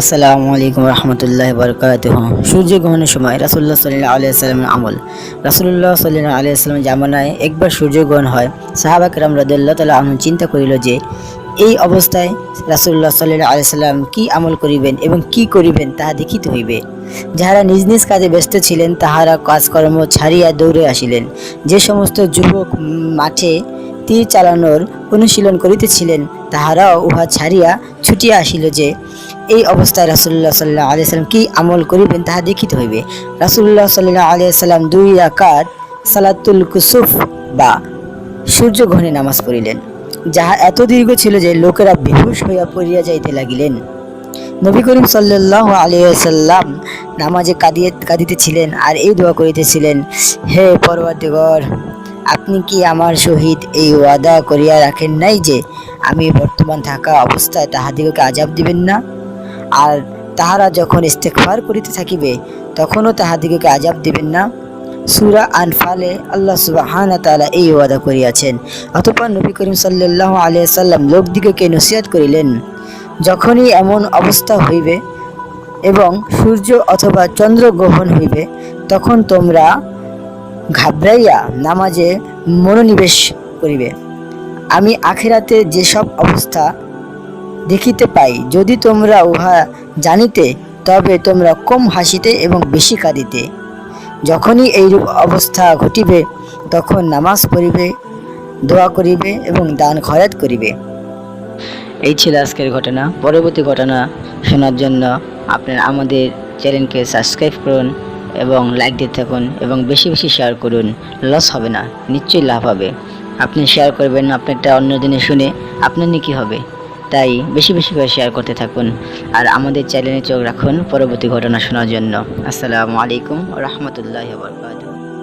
আসসালামু আলাইকুম রহমতুল্লাহ বরকাত সূর্য গ্রহণের সময় রাসুল্লাহ সাল্লাহ আলিয়া আমল। রাসুল্লাহ সাল্লাহ আলিয়া জামানায় একবার সূর্যগ্রহণ হয়। সাহাবাক রাম রদুল্লাহ তালা আহম চিন্তা করিল যে, এই অবস্থায় রাসুল্লাহ সাল্লাহ আলিয়া সাল্লাম কি আমল করিবেন এবং কি করিবেন তাহা দেখিতে হইবে। যাহারা নিজ নিজ কাজে ব্যস্ত ছিলেন, তাহারা কাজকর্ম ছাড়িয়া দৌড়ে আসিলেন। যে সমস্ত যুবক মাঠে তীর চালানোর অনুশীলন করিতেছিলেন, তাহারাও উহা ছাড়িয়া ছুটিয়া আসিল যে, এই অবস্থায় রাসুল্লাহ সাল্লাহ আলিয়াল্লাম কি আমল করিবেন তাহা দেখিতে হইবে। রাসুল্লাহ সাল্লাহ আলিয়াল্লাম দুই রাকাত সালাতুল কুসুফ বা সূর্যগ্রহণে নামাজ পড়িলেন, যাহা এত দীর্ঘ ছিল যে লোকেরা বেহুশ হইয়া পড়িয়া যাইতে লাগিলেন। নবী করিম সাল্লাহ আলিয়াল্লাম নামাজে কাঁদিয়ে কাঁদিতেছিলেন আর এই দোয়া করিতেছিলেন, হে পরবর্তীগর আপনি কি আমার সহিত এই ওয়াদা করিয়া রাখেন নাই যে আমি বর্তমান থাকা অবস্থায় তাহাদিগকে আজাব দিবেন না? আর তাহারা যখন ইস্তেকফার করিতে থাকিবে, তখনও তাহাদিগকে আজাব দিবেন না? সুরা আনফালে আল্লাহ সুবাহানা তাআলা এই ওয়াদা করিয়াছেন। অতঃপর নবী করিম সাল্লাল্লাহু আলাইহি সাল্লাম লোকদিগকে নসিহত করিলেন? যখনই এমন অবস্থা হইবে এবং সূর্য অথবা চন্দ্র গ্রহণ হইবে, তখন তোমরা ঘাবড়াইয়া নামাজে মনোনিবেশ করিবে। আমি আখেরাতে যেসব অবস্থা দেখিতে পাই, যদি তোমরা উহা জানিতে, তবে তোমরা কম হাসিতে এবং বেশি কাঁদিতে। যখনই এইরূপ অবস্থা ঘটিবে, তখন নামাজ পড়িবে, দোয়া করিবে এবং দান খয়াত করিবে। এই ছিল আজকের ঘটনা। পরবর্তী ঘটনা শোনার জন্য আপনারা আমাদের চ্যানেলকে সাবস্ক্রাইব করুন। এবং লাইক দিতে থাকুন এবং বেশি বেশি শেয়ার করুন। লস হবে না, নিশ্চয়ই লাভ হবে। আপনি শেয়ার করবেন, আপনারটা অন্য দিনে শুনে আপনার নিয়ে কী হবে? তাই বেশি বেশি করে শেয়ার করতে থাকুন। আর আমাদের চ্যানেলে চোখ রাখুন পরবর্তী ঘটনা শোনার জন্য। আসসালামু আলাইকুম রহমতুল্লাহ বরকাত